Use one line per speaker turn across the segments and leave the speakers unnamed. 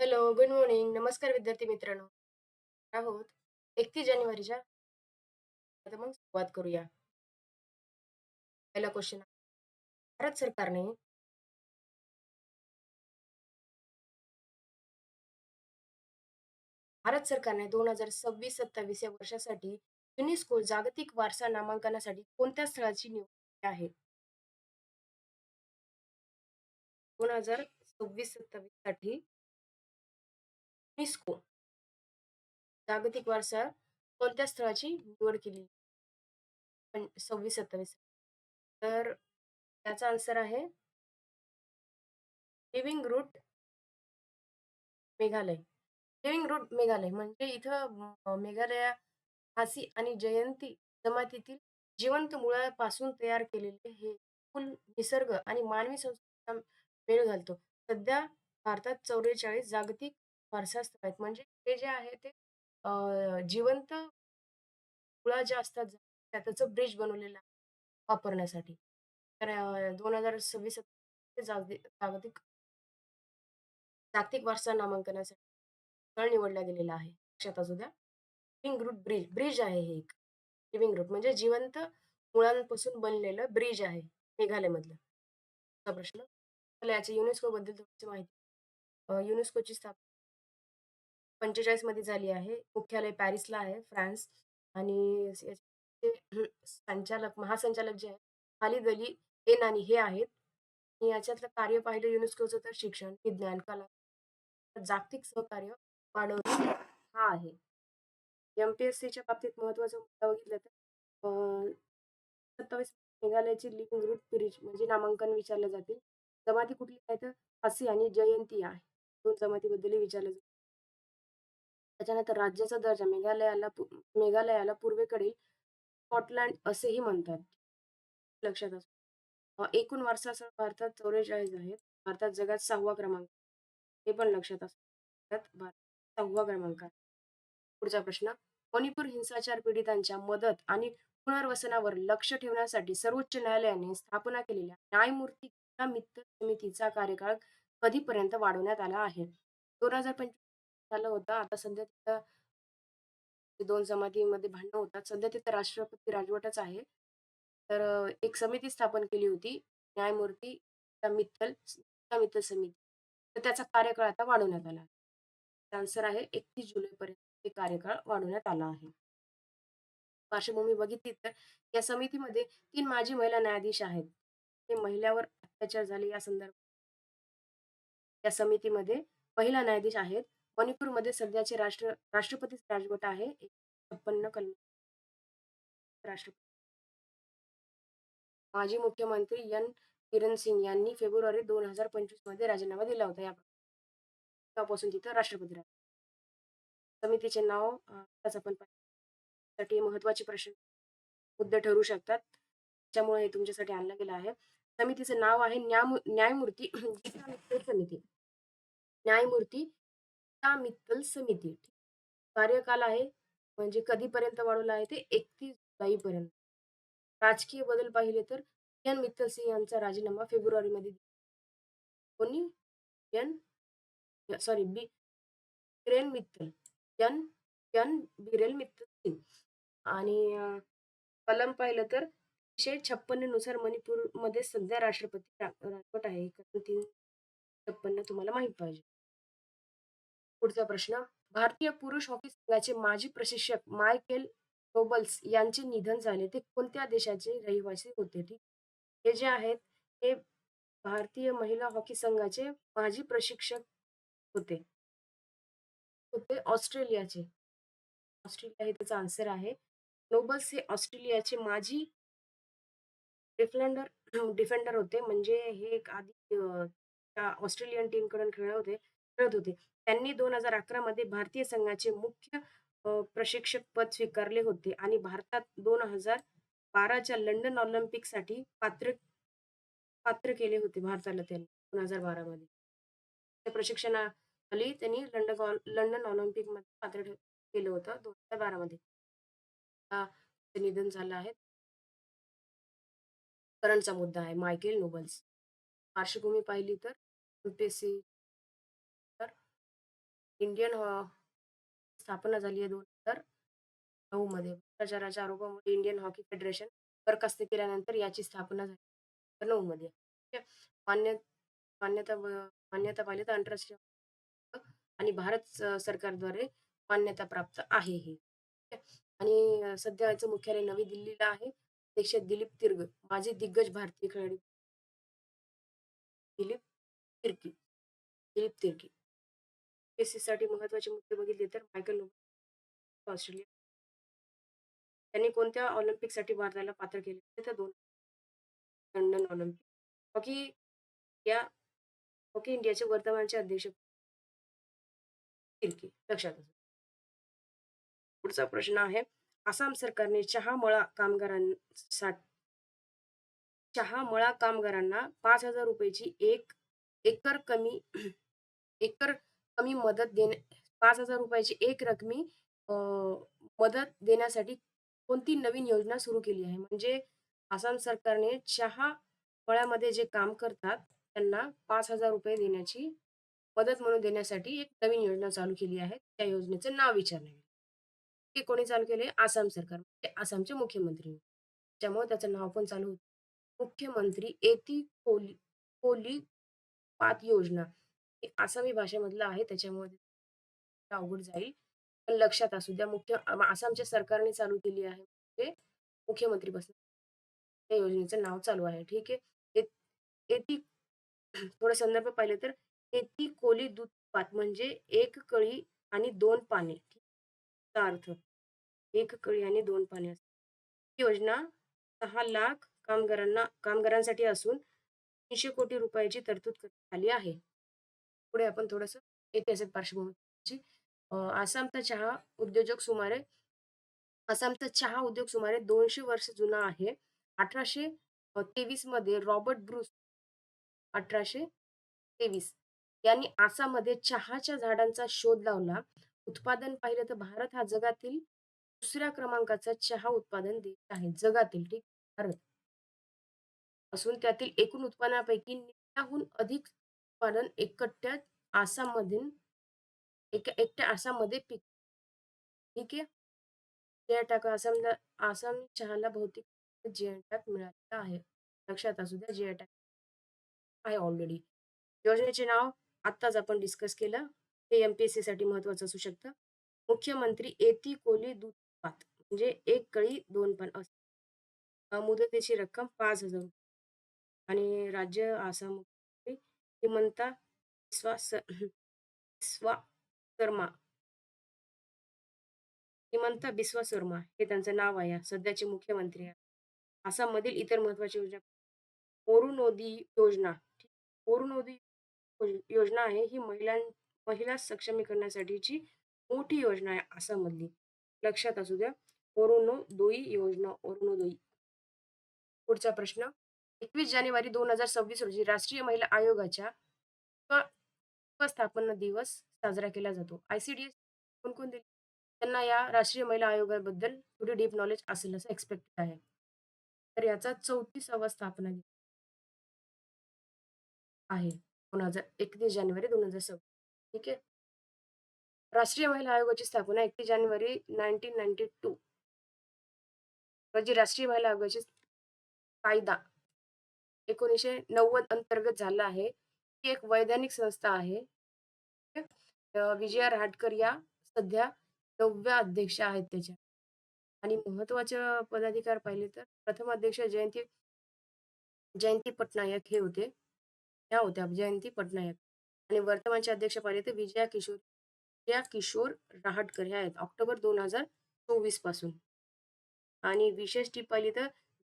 Hello, good morning. नमस्कार विद्यार्थी मित्रांनो. आहोत 31 जानेवारीच्या आता मग सुरुवात करूया. पहिला क्वेश्चन भारत सरकारने भारत सरकारने 2026-27 या वर्षासाठी युनेस्को जागतिक वारसा नामांकनासाठी कोणत्या स्थळाची निवड केली आहे? 2026-27 साठी युनेस्को जागतिक वारसा कोणत्या स्थळाची निवड केली? पण 26-27 तर त्याचा आन्सर आहे living root Meghalaya. Living root Meghalaya म्हणजे इथं मेघालय मेघालया आणि जयंती जमातीतील जिवंत मुळापासून तयार केलेले हे फुल निसर्ग आणि मानवी संस्कृतीचा मेळ घालतो. सध्या भारतात 44 जागतिक वारसा आहेत. म्हणजे ते जे आहे ते अ, जिवंत मुळा ज्या असतात त्याचं ब्रिज बनवलेलं आहे वापरण्यासाठी. तर अ, 2026 ते जागतिक जागतिक जागतिक वारसा नामांकनासाठी स्थळ निवडला गेलेला आहे. लक्षात असू द्या. लिव्हिंग रूट ब्रिज ब्रिज आहे हे एक. लिव्हिंग रूट म्हणजे जिवंत मुळांपासून बनलेलं ब्रिज आहे मेघालयमधलं. प्रश्न. चला याची युनेस्कोबद्दल थोडीशी माहिती. अ, युनेस्कोची स्थापना 45 मध्ये झाली आहे. मुख्यालय पॅरिसला आहे, फ्रान्स आणि याचे संचालक महासंचालक जे आहेत, खालिद अली नानी हे आहेत. आणि याच्यातलं कार्य पाहिलं युनेस्कोचं तर शिक्षण, विज्ञान, कला, जागतिक सहकार्य वाढवणे हा आहे. एम-पी-एस-सीच्या बाबतीत महत्त्वाचा मुद्दा बघितला तर अ, 27 मेघालयाची लिव्हिंग रूट ब्रिज म्हणजे नामांकन विचारले जातील. जमाती कुठली आहे तर खासी आणि जयंती आहे. 2 जमातीबद्दलही विचारलं जातं. त्याच्यानंतर राज्याचा दर्जा मेघालयाला मेघालयाला पूर्वेकडील स्कॉटलंड असेही म्हणतात. लक्षात असू. एकूण वारसा भारतात 44 आहेत. भारतात जगात सहावा क्रमांक. हे पण लक्षात असू. भारत 6वा क्रमांक आहे. पुढचा प्रश्न. मणिपूर हिंसाचार पीडितांच्या मदत आणि पुनर्वसनावर लक्ष ठेवण्यासाठी सर्वोच्च न्यायालयाने स्थापना केलेल्या न्यायमूर्ती मित्र समितीचा कार्यकाळ कधीपर्यंत वाढवण्यात आला आहे? 2025 झालं होतं. आता सध्या तिथं दोन जमातीमध्ये भांडणं होतात. सध्या तिथं राष्ट्रपती राजवटच आहे. तर अ, एक समिती स्थापन केली होती. न्यायमूर्ती गीता मित्तल गीता मित्तल समिती. तर त्याचा कार्यकाळ आता वाढवण्यात आला. आन्सर आहे 31 जुलैपर्यंत ते कार्यकाळ वाढवण्यात आला आहे. पार्श्वभूमी बघितली तर या समितीमध्ये तीन माजी महिला न्यायाधीश आहेत. ते महिलावर अत्याचार झाले या संदर्भात या समितीमध्ये महिला न्यायाधीश आहेत. मणिपूरमध्ये सध्याचे राष्ट्र राष्ट्रपतीच राजवट आहे. 156 कलम राष्ट्रपती. माजी मुख्यमंत्री एन. किरण सिंग यांनी फेब्रुवारी 2025 मध्ये राजीनामा दिला होता. या तेव्हापासून तिथं राष्ट्रपती राहतात. समितीचे नाव अ, आपण साठी महत्त्वाचे प्रश्न मुद्दे ठरू शकतात. त्यामुळे हे तुमच्यासाठी आणलं गेलं आहे. समितीचं नाव आहे न्यामू न्यायमूर्ती समिती. न्यायमूर्ती गीता मित्तल समिती. कार्यकाल आहे म्हणजे कधीपर्यंत वाढवला आहे ते एकतीस जुलै पर्यंत. राजकीय बदल पाहिले तर एन. मित्तल सिंग यांचा राजीनामा फेब्रुवारीमध्ये कोणी? N. Sorry B. Kiren Mittal. N. N. Biren Mittal Singh आणि कलम पाहिलं तर 356 नुसार मणिपूरमध्ये सध्या राष्ट्रपती राजवट आहे. तीन 356 तुम्हाला माहीत पाहिजे. पुढचा प्रश्न. भारतीय पुरुष हॉकी संघाचे माजी प्रशिक्षक मायकेल नोबल्स यांचे निधन झाले. ते कोणत्या देशाचे रहिवासी होते? ठीक. हे जे आहेत हे भारतीय महिला हॉकी संघाचे माजी प्रशिक्षक होते. होते ऑस्ट्रेलियाचे. ऑस्ट्रेलिया हे त्याचा आन्सर आहे. नोबल्स हे ऑस्ट्रेलियाचे माजी डिफेंडर डिफेंडर होते. म्हणजे हे एक आधी ऑस्ट्रेलियन टीमकडून खेळत होते खेळत होते. त्यांनी 2011 मध्ये भारतीय संघाचे मुख्य प्रशिक्षक पद स्वीकारले होते आणि भारतात दोन हजार बाराच्या लंडन ऑलिम्पिकसाठी पात्र पात्र केले होते भारताला त्यांनी 2012 मध्ये. त्या प्रशिक्षणाखाली त्यांनी लंडन लंडन ऑलिम्पिकमध्ये पात्र केलं होतं 2012 मध्ये. बारा मध्ये निधन झालं आहे. करंटचा मुद्दा आहे मायकेल नोबल्स. पार्श्वभूमी पाहिली तर यूपीसी इंडियन स्थापना झाली आहे 2009 मध्ये. भ्रष्टाचाराच्या आरोपामुळे इंडियन हॉकी फेडरेशन बरखास्त केल्यानंतर याची स्थापना झाली नऊ मध्ये. ठीक आहे. मान्य मान्यता मान्यता पाहिली तर आंतरराष्ट्रीय आणि भारत सरकारद्वारे मान्यता प्राप्त आहे हे. आणि सध्या याचं मुख्यालय नवी दिल्लीला आहे. अध्यक्ष दिलीप तिर्ग, माजी दिग्गज भारतीय खेळाडू दिलीप तिर्की दिलीप तिर्की. यूपीएससीसाठी महत्त्वाचे मुद्दे बघितले तर मायकल नोबल ऑस्ट्रेलिया. त्यांनी कोणत्या ऑलिम्पिकसाठी भारताला पात्र केले तर दोन लंडन ऑलिम्पिक. हॉकी या हॉकी इंडियाचे वर्तमानचे अध्यक्ष लक्षात असू. पुढचा प्रश्न आहे. आसाम सरकारने चहा मळा कामगारांसा चहा मळा कामगारांना पाच हजार रुपयाची एक एकर कमी एकर कमी मदत देण्या ₹5,000 रुपयाची एक रकमी अ, मदत देण्यासाठी कोणती नवीन योजना सुरू केली आहे? म्हणजे आसाम सरकारने चहा फळ्यामध्ये जे काम करतात, त्यांना ₹5,000 देण्याची मदत म्हणून देण्यासाठी एक नवीन योजना चालू केली आहे. त्या योजनेचं नाव विचारलं गेलं. ते कोणी चालू केले? आसाम सरकार. म्हणजे आसामचे मुख्यमंत्री. त्यामुळे त्याचं नाव पण चालू होतं. मुख्यमंत्री एती कोली पात योजना. आसामी भाषेमधलं आहे त्याच्यामुळे अवघड जाईल. पण लक्षात असू द्या मुख्य आसामच्या सरकारने चालू केली आहे. म्हणजे मुख्यमंत्री बस त्या योजनेचं नाव चालू आहे. ठीक आहे. ए थोडे संदर्भ पाहिले तर एती कोली दूध पात म्हणजे एक कळी आणि दोन पाने. चा अर्थ एक कळी आणि दोन पाने ही योजना सहा लाख कामगारांना कामगारांसाठी असून तीनशे कोटी रुपयाची तरतूद करण्यात आली आहे. पुढे आपण थोडस ऐतिहासिक पार्श्वभूमीची आसामचा चहा उद्योजक सुमारे आसामचा चहा उद्योग सुमारे दोनशे वर्ष जुना आहे. 1823 मध्ये रॉबर्ट ब्रूस 1823 यांनी आसाममध्ये चहाच्या झाडांचा शोध लावला. उत्पादन पाहिलं तर भारत हा जगातील दुसऱ्या क्रमांकाचा चहा उत्पादन देश आहे. जगातील ठीक भारत. असून त्यातील एकूण उत्पन्नापैकी निम्म्याहून अधिक उत्पादन एकट्या आसाममधील एक एकट्या आसाममध्ये पिक ठीक आहे. जे टॅग आसामला आसाम चहाला भौतिक जे टॅग मिळालेला आहे. लक्षात असू द्या जे टॅग आहे ऑलरेडी. योजनेचे नाव आत्ताच आपण डिस्कस केलं. हे एम-पी-एस-सी साठी महत्त्वाचं असू शकतं. मुख्यमंत्री एती कोली दूध पात म्हणजे एक कळी दोन पण असं. मुदतीची रक्कम पाच हजार आणि राज्य आसाम मुख्यमंत्री हिमंता बिस्वा स बिस्वा शर्मा. हिमंता बिस्वा शर्मा हे त्यांचं नाव आहे. सध्याचे मुख्यमंत्री आहे आसाममधील इतर महत्त्वाची योजना अरुणोदय योजना. अरुणोदय योजना आहे ही महिलां महिला सक्षमीकरणासाठीची मोठी योजना आहे आसाममधली. लक्षात असू द्या. ओरुनो दोई योजना, अरुणोदय. पुढचा प्रश्न 21 जानेवारी 2026 रोजी राष्ट्रीय महिला आयोगाच्या क स्थापना दिवस साजरा केला जातो. आयसीडीएस कोणकोणते कोण-कोण त्यांना या राष्ट्रीय महिला आयोगाबद्दल थोडी डीप नॉलेज असेल असं एक्सपेक्ट आहे. तर याचा 34वा स्थापना दिवस आहे. 2031 जानेवारी 2026 ठीक आहे. राष्ट्रीय महिला आयोगाची स्थापना 31 जानेवारी 1992 रोजी राष्ट्रीय महिला आयोगाची कायदा 1990 अंतर्गत झाला आहे. ही एक वैधानिक संस्था आहे. विजया रहाटकर या सध्या नवव्या अध्यक्ष आहेत त्याच्या. आणि महत्त्वाचे पदाधिकार पाहिले तर प्रथम अध्यक्ष जयंती जयंती पटनायक हे होते. ह्या होत्या जयंती पटनायक आणि वर्तमानचे अध्यक्ष पाहिले तर विजया किशोर विजया किशोर रहाटकर ह्या आहेत. ऑक्टोबर 2024 पासून. आणि विशेष टीप पाहिली तर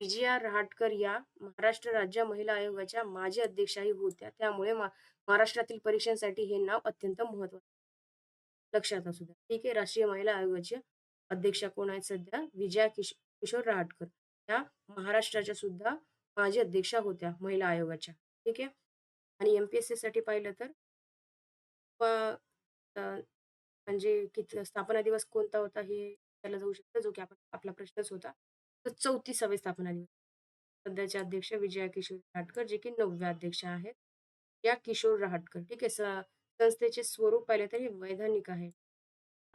विजया रहाटकर या महाराष्ट्र राज्य महिला आयोगाच्या माजी अध्यक्षाही होत्या. त्यामुळे महाराष्ट्रातील परीक्षांसाठी हे नाव अत्यंत महत्त्वाचं. लक्षात असू द्या. ठीक आहे. राष्ट्रीय महिला आयोगाच्या अध्यक्षा कोण आहेत सध्या? विजया किश किशोर रहाटकर. या महाराष्ट्राच्या सुद्धा माजी अध्यक्षा होत्या महिला आयोगाच्या. ठीक आहे. आणि एम-पी-एस-सीसाठी पाहिलं तर म्हणजे किती स्थापना दिवस कोणता होता हे विचारलं जाऊ शकतं, जो की आपण आपला प्रश्नच होता. चौतीसावे स्थापना दिवस. सध्याचे अध्यक्ष विजया किशोर रहाटकर जे की नवव्या अध्यक्ष आहेत. या किशोर रहाटकर. ठीक आहे. संस्थेचे स्वरूप पाहिले तर हे वैधानिक आहे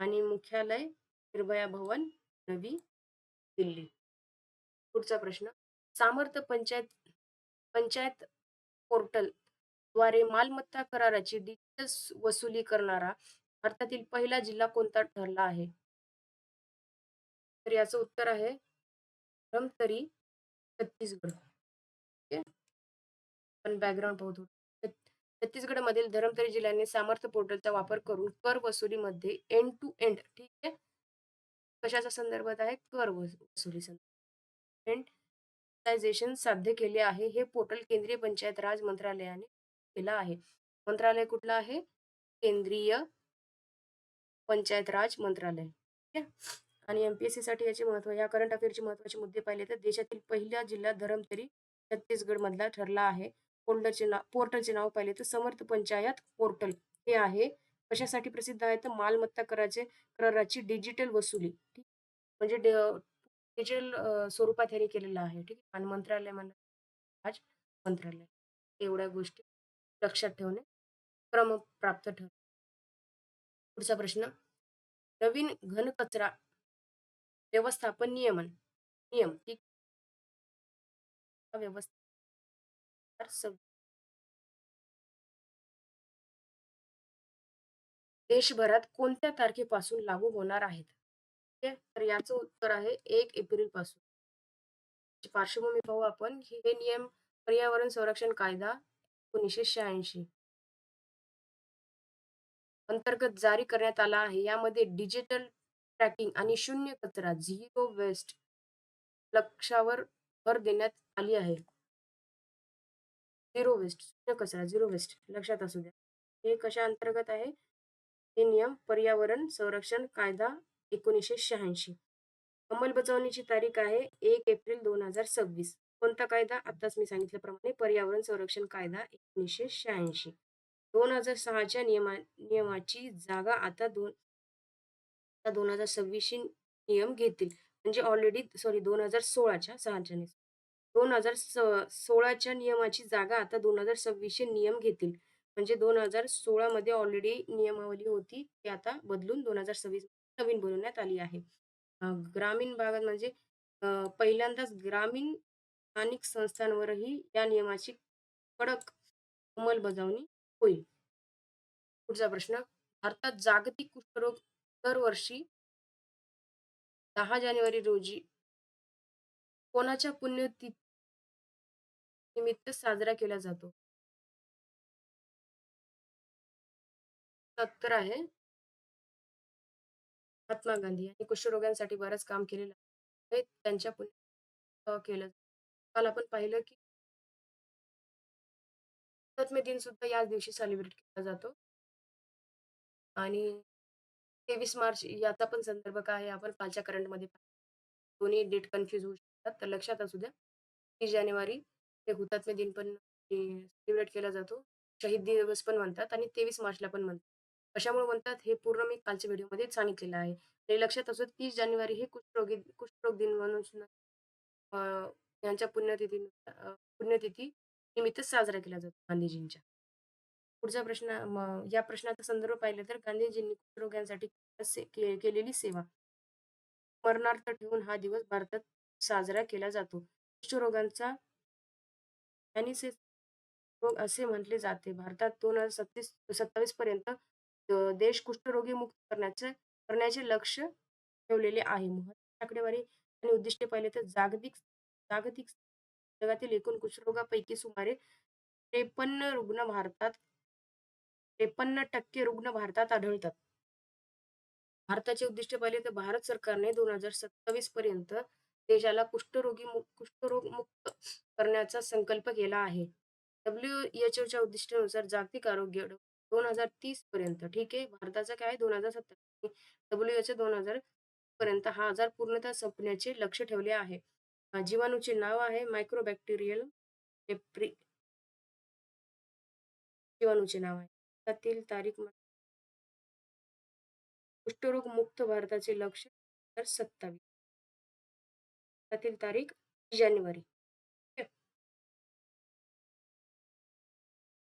आणि मुख्यालय निर्भया भवन नवी दिल्ली पुढचा प्रश्न सामर्थ्य पंचायत पंचायत पोर्टलद्वारे मालमत्ता कराराची डिजिटल वसुली करणारा भारतातील पहिला जिल्हा कोणता ठरला आहे तर याचं उत्तर आहे तरी छत्तीसगड. पण बॅकग्राऊंड पाहू छत्तीसगड मधील धरमतरी जिल्ह्याने सामर्थ्य पोर्टलचा वापर करून कर वसुलीमध्ये एंड टू एंड ठीक आहे? कशाच्या संदर्भात आहे? कर वसुली संदर्भात. साध्य केले आहे हे पोर्टल केंद्रीय पंचायत राज मंत्रालयाने केलं आहे. मंत्रालय कुठलं आहे? केंद्रीय पंचायत राज मंत्रालय. ठीक आहे? आणि एमपीएससी सीसाठी याचे महत्त्व या करंट अफेअरचे महत्त्वाचे मुद्दे पाहिले तर देशातील पहिला जिल्हा धरमतरी छत्तीसगड मधला ठरला आहे. पोर्टलचे नाव पोर्टलचे नाव पाहिले तर समर्थ पंचायत पोर्टल हे आहे. कशासाठी प्रसिद्ध आहे? तर मालमत्ता कराचे कराराची डिजिटल वसुली. ठीक? म्हणजे डिजिटल स्वरूपात ह्याने केलेलं आहे. ठीक आहे? आणि मंत्रालय म्हणा आज मंत्रालय. एवढ्या गोष्टी लक्षात ठेवणे क्रम प्राप्त ठर पुढचा प्रश्न नवीन घनकचरा व्यवस्थापन नियमन नियम ठीक व्यवस्था देशभरात कोणत्या तारखेपासून लागू होणार आहेत? तर याचं उत्तर आहे एक एप्रिलपासून. पार्श्वभूमी पाहू आपण. हे नियम पर्यावरण संरक्षण कायदा एकोणीसशे शहाऐंशी. अंतर्गत जारी करण्यात आला आहे. यामध्ये डिजिटल ट्रॅकिंग आणि शून्य कचरा झिरो वेस्ट लक्षावर भर देण्यात आली आहे. झिरो वेस्ट शून्य कचरा झिरो वेस्ट लक्षात असू द्या. हे कशा अंतर्गत आहे? हे नियम पर्यावरण संरक्षण कायदा एकोणीसशे शहाऐंशी. अंमलबजावणीची तारीख आहे एक एप्रिल दोन हजार सव्वीस. कोणता कायदा? आताच मी सांगितल्याप्रमाणे पर्यावरण संरक्षण कायदा एकोणीसशे शहाऐंशी. दोन हजार सहाच्या नियमा नियमाची जागा आता दोन दोन हजार सव्वीसशी नियम घेतील. म्हणजे ऑलरेडी सॉरी दोन हजार सोळाच्या सहाच्या दोन हजार सोळाच्या नियमाची जागा आता दोन हजार सव्वीसशे नियम घेतील. म्हणजे दोन हजार सोळामध्ये ऑलरेडी नियमावली होती ती आता बदलून दोन हजार सव्वीस नवीन बनवण्यात आली आहे. ग्रामीण भागात म्हणजे पहिल्यांदाच ग्रामीण स्थानिक संस्थांवरही या नियमाची कडक अंमलबजावणी होईल. पुढचा प्रश्न भारतात जागतिक कुष्ठरोग दरवर्षी दहा जानेवारी रोजी कोणाच्या पुण्यतिथी निमित्त साजरा केला जातो? सत्तर आहे. महात्मा गांधी यांनी कुष्ठरोग्यांसाठी बरंच काम केलेलं आहे. त्यांच्या पुण्य केलं काल आपण पाहिलं की हुतात्मे दिन सुद्धा याच दिवशी सेलिब्रेट केला जातो. आणि तेवीस मार्च याचा पण संदर्भ काय आहे आपण कालच्या करंटमध्ये दोन्ही डेट कन्फ्युज होऊ शकतात. तर लक्षात असू द्या तीस जानेवारी हे हुतात्मे दिन पण सेलिब्रेट केला जातो. शहीद दिवस पण म्हणतात आणि तेवीस मार्चला पण म्हणतात. कशामुळे म्हणतात हे पूर्ण मी कालच्या व्हिडिओमध्ये सांगितलेलं आहे. आणि लक्षात असो तीस जानेवारी हे कुष्ठरोगी कुष्ठरोग दिन म्हणून यांच्या पुण्यतिथी पुण्यतिथी निमित्त साजरा केला जातो गांधीजींच्या. पुढचा प्रश्न या प्रश्नाचा संदर्भ पाहिला तर गांधीजींनी कुष्ठरोग्यांसाठी केलेली सेवा. स्मरणार्थ ठेवून हा दिवस भारतात साजरा केला जातो. कुष्ठरोगांचा रोग असे म्हटले जाते. भारतात दोन हजार सत्तीस सत्तावीस पर्यंत देश कुष्ठरोगी मुक्त करण्याचे करण्याचे लक्ष ठेवलेले आहे. आकडेवारी आणि उद्दिष्टे पाहिले तर जागतिक जागतिक जगातील एकूण कुष्ठरोगापैकी सुमारे त्रेपन्न रुग्ण भारतात त्रेपन्न टक्के रुग्ण भारतात आढळतात. भारताचे उद्दिष्ट पाहिले तर भारत सरकारने दोन हजार सत्तावीस पर्यंत देशाला कुष्ठरोगी कुष्ठरोग मुक्त करण्याचा संकल्प केला आहे. डब्ल्यू एच ओच्या उद्दिष्टानुसार जागतिक आरोग्य दोन हजार तीस पर्यंत ठीक आहे? भारताचा काय? दोन हजार सत्तर डब्ल्यू एच दोन हजार पर्यंत हा आजार पूर्णतः संपण्याचे लक्ष ठेवले आहे. जीवाणूचे नाव आहे मायक्रोबॅक्टेरियल एप्री जीवाणूचे नाव आहे. त्यातील तारीख कुष्ठरोग मुक्त भारताचे लक्ष तर सत्तावीस त्यातील तारीख जानेवारी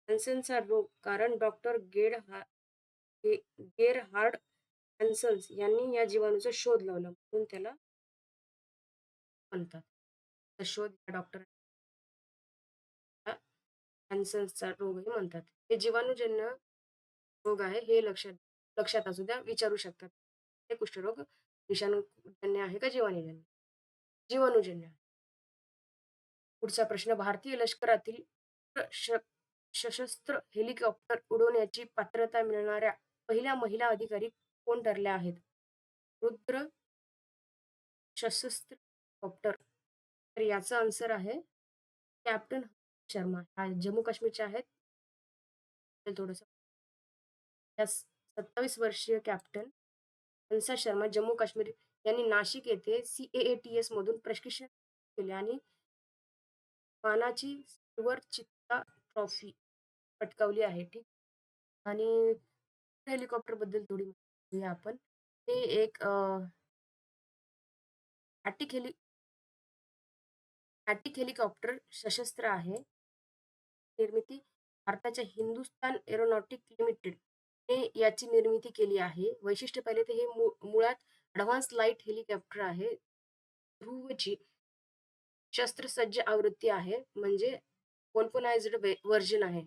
हॅन्सनचा रोग कारण डॉक्टर गेरहा गेर हार्ड हॅन्सन्स यांनी या जीवाणूचा शोध लावला म्हणून त्याला म्हणतात. शोध डॉक्टर हॅन्सन्सचा रोगही म्हणतात. हे जीवाणूजन्य रोग आहे हे लक्षात लक्षात असू द्या. विचारू शकतात. हे कुष्ठरोग विषाणूजन्य आहे का जीवाणूजन्य? जीवाणूजन्य आहे. पुढचा प्रश्न भारतीय लष्करातील सशस्त्र हेलिकॉप्टर उडवण्याची पात्रता मिळणाऱ्या पहिल्या महिला अधिकारी कोण ठरल्या आहेत? रुद्र सशस्त्र हेलिकॉप्टर. तर याचा आन्सर आहे कॅप्टन शर्मा. हा जम्मू काश्मीरचे आहेत. थोडंसं या 27 वर्षीय कॅप्टन हंसा शर्मा जम्मू काश्मीर यांनी नाशिक येथे सी ए टी एस मधून प्रशिक्षण केले आणि मानाची सिल्वर चित्ता ट्रॉफी पटकावली आहे. ठीक आणि हेलिकॉप्टरबद्दल थोडी माहिती आपण. ते एक ॲटिक हेली ॲटिक हेलिकॉप्टर सशस्त्र आहे. निर्मिती भारताच्या हिंदुस्तान एरोनॉटिक लिमिटेड हे याची निर्मिती केली आहे. वैशिष्ट्य पाहिले तर हे मुळात ॲडव्हान्स लाइट हेलिकॉप्टर आहे. ध्रुवची शस्त्रसज्ज आवृत्ती आहे. म्हणजे वेपनाइज्ड वर्जन व्हर्जन आहे.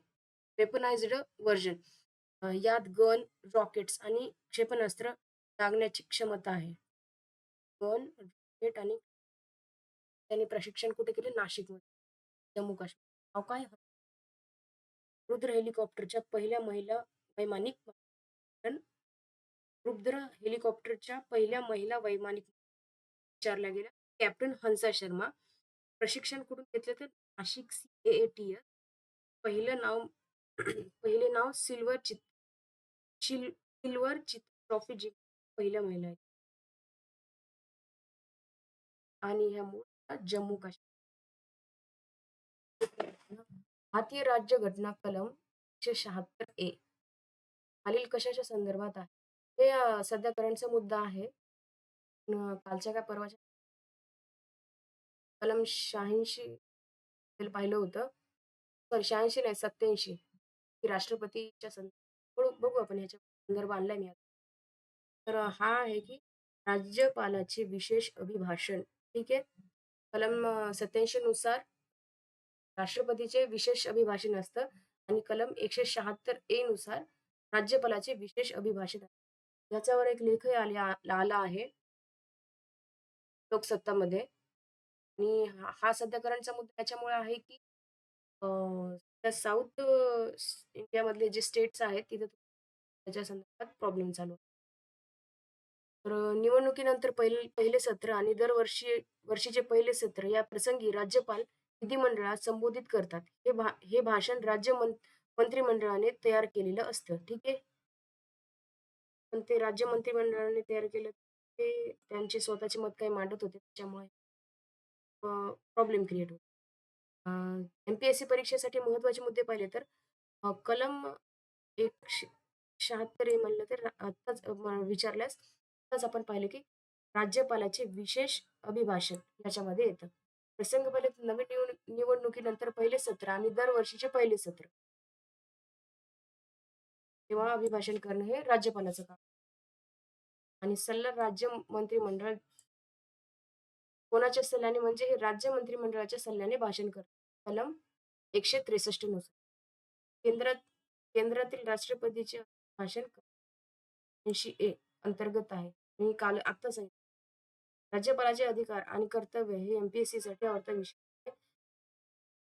Weaponized version. यात गन, रॉकेट्स आणि क्षेपणास्त्र लागण्याची क्षमता आहे. गन, रॉकेट आणि त्यांनी प्रशिक्षण कुठे केले? नाशिकमध्ये. जम्मू काश्मीर. नाव काय? रुद्र हेलिकॉप्टरच्या पहिल्या महिला वैमानिक रुद्र हेलिकॉप्टरच्या पहिल्या महिला वैमानिक विचारल्या गेल्या कॅप्टन हंसा शर्मा. प्रशिक्षण कुठून घेतले तर Nashik C A T S पहिलं नाव पहिले नाव सिल्वर चित शिल सिल्वर चित ट्रॉफी जिंक पहिल्या महिला आहेत. आणि ह्या मूळ जम्मू काश्मीर. भारतीय राज्य घटना कलम 176 ए खालील कशाच्या संदर्भात आहे? हे अ, सध्या करंटचा मुद्दा आहे. अ, कालच्या का परवाच्या कलम 86 पाहिलं होतं. सॉरी 86 नाही 87 की राष्ट्रपतीच्या सं बघू बघू आपण ह्याच्या संदर्भ आणलाय मी तर अ, हा आहे की राज्यपालाचे विशेष अभिभाषण. ठीक आहे. कलम अ, 87 नुसार राष्ट्रपतीचे विशेष अभिभाषण असतं आणि कलम 176 ए नुसार राज्यपालाचे विशेष अभिभाषण आहे याच्यावर एक लेखही आले आला आहे. लोकसत्तामध्ये आणि हा सध्या करंटचा मुद्दा याच्यामुळे आहे की साऊथ इंडियामधले जे स्टेट्स आहेत तिथे त्याच्या संदर्भात प्रॉब्लेम चालू तर निवडणुकीनंतर पहिले पहिले सत्र आणि दरवर्षी वर्षीचे पहिले सत्र या प्रसंगी राज्यपाल विधिमंडळात संबोधित करतात. हे भा हे भाषण राज्य मंत्रिमंडळाने तयार केलेलं असतं. ठीक आहे. पण ते राज्य मंत्रिमंडळाने तयार केलं ते त्यांचे स्वतःचे मत काही मांडत होते त्याच्यामुळे प्रॉब्लेम क्रिएट होतो. MPSC M P S C परीक्षेसाठी महत्त्वाचे मुद्दे पाहिले तर कलम कलम 176 ए म्हणलं तर आत्ताच विचारल्यास आत्ताच आपण पाहिलं की राज्यपालाचे विशेष अभिभाषण याच्यामध्ये येतं. प्रसंग पहिले नवीन निवडणुकीनंतर पहिले सत्र आणि दरवर्षीचे पहिले सत्र. तेव्हा अभिभाषण करणं हे राज्यपालाचं काम. आणि सल्ला राज्य मंत्रिमंडळ कोणाच्या सल्ल्याने म्हणजे हे राज्य मंत्रिमंडळाच्या सल्ल्याने भाषण करतात. कलम 163 नुसार. केंद्रात केंद्रातील राष्ट्रपतीचे भाषण 80 ए अंतर्गत आहे. मी काल आत्ता सांगितलं. राज्यपालाचे अधिकार आणि कर्तव्य हे एम-पी-एस-सीसाठी आवडता विषय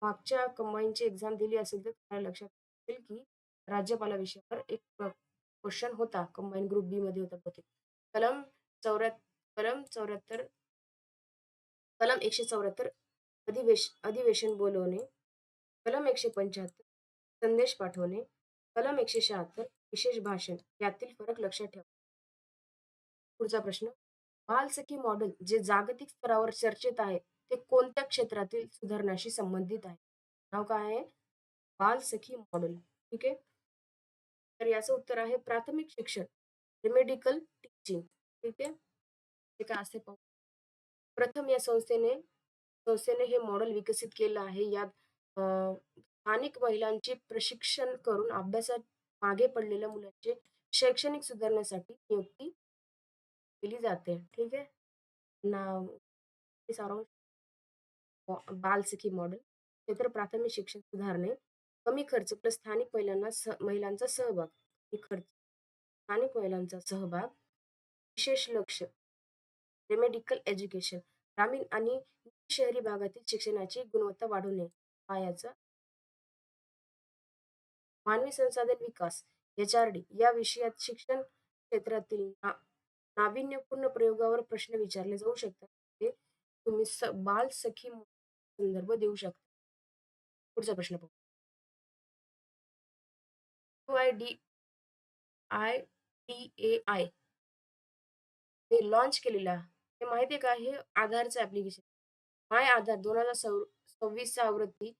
मागच्या कंबाईनची एक्झाम दिली असेल तर लक्षात असेल की राज्यपाला विषयावर एक क्वेश्चन होता. कंबाईन ग्रुप बी मध्ये होता बहुतेक. कलम चौऱ्या कलम 74 कलम 174 अधिवेश अधिवेशन बोलवणे. कलम 175 संदेश पाठवणे. कलम 176 विशेष भाषण यातील फरक लक्षात ठेवा. पुढचा प्रश्न. बालसखी मॉडेल जे जागतिक स्तरावर चर्चेत आहे, ते कोणत्या क्षेत्रातील सुधारणाशी संबंधित आहे? नाव काय आहे? बालसखी मॉडेल. ठीक आहे. तर याचं उत्तर आहे प्राथमिक शिक्षण, मेडिकल टीचिंग. ठीक आहे. ते काय असते पाहू. प्रथम या संस्थेने संस्थेने हे मॉडेल विकसित केलं आहे. यात स्थानिक महिलांचे प्रशिक्षण करून अभ्यासात मागे पडलेल्या मुलांचे शैक्षणिक सुधारण्यासाठी नियुक्ती केली जाते. ठीक आहे. ना सारांश बालसखी मॉडेल, क्षेत्र प्राथमिक शिक्षण सुधारणे, कमी खर्च प्लस स्थानिक महिलांना सह महिलांचा सहभाग, कमी खर्च, स्थानिक महिलांचा सहभाग, विशेष लक्ष, रेमेडिकल एज्युकेशन, ग्रामीण आणि शहरी भागातील शिक्षणाची गुणवत्ता वाढवणे. पायाचा मानवी संसाधन विकास. एच-आर-डी या विषयात शिक्षण क्षेत्रातील ना नाविन्यपूर्ण प्रयोगावर प्रश्न विचारले जाऊ शकतात. ते तुम्ही स बालसखी संदर्भ देऊ शकता. पुढचा प्रश्न पाहू. I D I T A I हे लॉन्च केलेलं आहे. हे माहिती आहे का? हे आधारचं ऍप्लिकेशन माय आधार 2026 आवृत्ती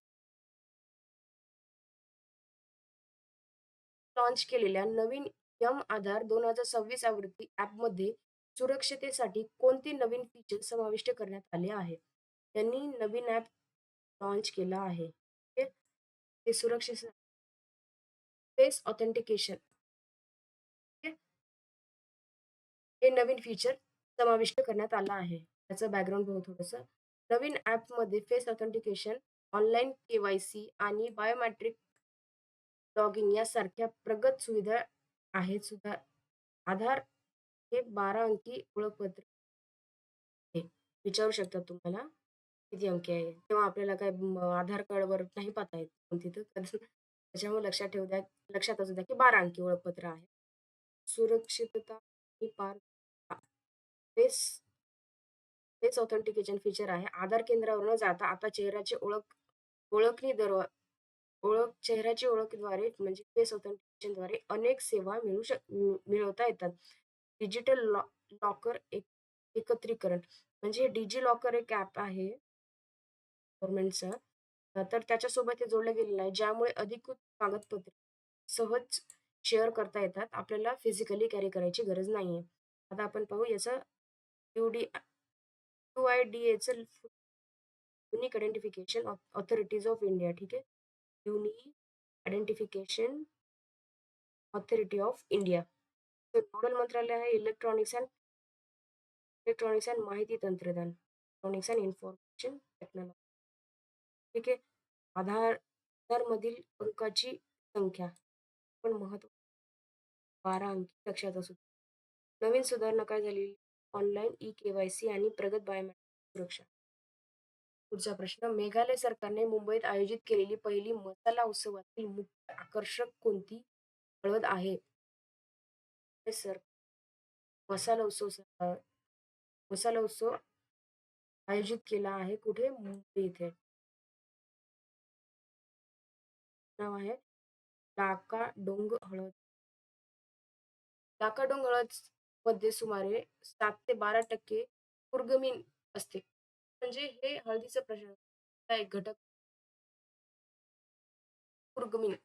लॉन्च केलेल्या नवीन एम-आधार 2026 आवृत्ती ॲपमध्ये सुरक्षिततेसाठी कोणते नवीन फीचर समाविष्ट करण्यात आले आहेत? त्यांनी नवीन ॲप लॉन्च केला आहे. ते सुरक्षे फेस ऑथेंटिकेशन हे नवीन फीचर समाविष्ट करण्यात आलं आहे. त्याचं बॅकग्राऊंड बघू थोडंसं. नवीन ॲपमध्ये फेस ऑथेंटिकेशन, ऑनलाईन के-वाय-सी आणि बायोमेट्रिक लॉगिन यासारख्या प्रगत सुविधा आहेत. सुद्धा आधार हे 12 अंकी ओळखपत्र विचारू शकतात तुम्हाला किती अंकी आहे? तेव्हा आपल्याला काय आधार कार्डवर नाही पाहता येत तिथं त्याच्यामुळे लक्षात ठेवू द्या लक्षात असू द्या की 12 अंकी ओळखपत्र आहे. सुरक्षितता ही पार फेस फेस ऑथेंटिकेशन फीचर आहे. आधार केंद्रावर न जाता आता चेहऱ्याची ओळख ओळखणी दर ओळख चेहऱ्याची ओळखद्वारे म्हणजे फेस ऑथेंटिकेशनद्वारे अनेक सेवा मिळू शक मिळवता येतात. डिजिटल लॉ लॉकर एक एकत्रीकरण म्हणजे डिजी लॉकर एक ॲप आहे गव्हर्नमेंटचं. तर त्याच्यासोबत हे जोडलं गेलेलं आहे, ज्यामुळे अधिकृत कागदपत्रे सहज शेअर करता येतात. आपल्याला फिजिकली कॅरी करायची गरज नाहीये. आता आपण पाहू याचं U यू-आय-डी-एचं unique identification authorities of India ठीक आहे. Unique identification authority of India. तर नोडल मंत्रालय आहे इलेक्ट्रॉनिक्स अँड इलेक्ट्रॉनिक्स अँड माहिती तंत्रज्ञान, इलेक्ट्रॉनिक्स अँड इन्फॉर्मेशन टेक्नॉलॉजी. ठीक आहे. आधार आधारमधील अंकाची संख्या पण महत्त्व 12 अंकी लक्षात असू द्या. नवीन सुधारणा काय झाली? ऑनलाईन ई-के-वाय-सी आणि प्रगत बायोमेट्रिक सुरक्षा. पुढचा प्रश्न मेघालय सरकारने मुंबईत आयोजित केलेली पहिली मसाला उत्सवातील मुख्य आकर्षक कोणती हळद आहे? सर मसाला उत्सव मसाला उत्सव आयोजित केला आहे कुठे? मुंबई इथे. नाव आहे डाका डोंग हळद. डाका डोंग हळदमध्ये सुमारे सात ते 12 टक्के कुर्कुमीन असते. म्हणजे हे हळदीचं प्रशासन एक घटक कुर्कुमीन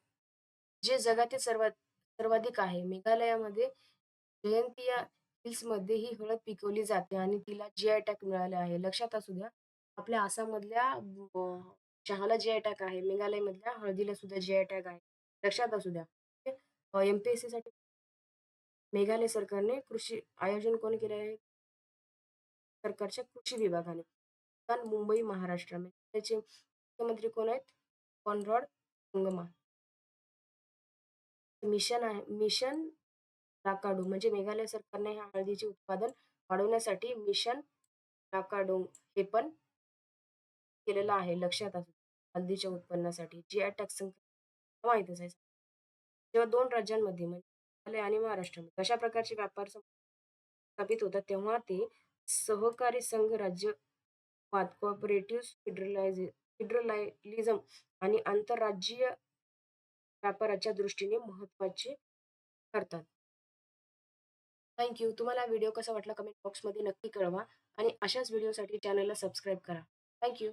जे जगातील सर्वात सर्वाधिक आहे. मेघालयामध्ये जयंतिया हिल्समध्ये ही हळद पिकवली जाते आणि तिला जी-आय टॅग मिळाले आहे. लक्षात असू द्या, आपल्या आसाममधल्या चहाला जी-आय टॅग आहे. मेघालयमधल्या हळदीला सुद्धा जी-आय टॅग आहे. लक्षात असू द्या. एम-पी-एस-सी साठी मेघालय सरकारने कृषी आयोजन कोण केले आहे? सरकारच्या कृषी विभागाने. मुंबई, महाराष्ट्र. म्हणजे त्याचे मुख्यमंत्री कोण आहेत? कॉनरॉड संगमा. मिशन आहे मिशन राकाडू म्हणजे मेघालय सरकारने ह्या हळदीचे उत्पादन वाढवण्यासाठी मिशन राकाडू हे पण केलेलं आहे. लक्षात असू हल्दीच्या उत्पन्नासाठी जी-आय टॅग माहितच आहे. जेव्हा दोन राज्यांमध्ये म्हणजे आणि महाराष्ट्रामध्ये अशा प्रकारचे व्यापार स्थापित होतात, तेव्हा ते सहकारी संघ राज्यवाद, कोऑपरेटिव्ह फेडरलायझे फेडरलायलिझम आणि आंतरराज्यीय व्यापाराच्या दृष्टीने महत्त्वाचे ठरतात. Thank you. तुम्हाला व्हिडिओ कसा वाटला कमेंट बॉक्समध्ये नक्की कळवा आणि अशाच व्हिडिओसाठी चॅनलला सबस्क्राईब करा. Thank you.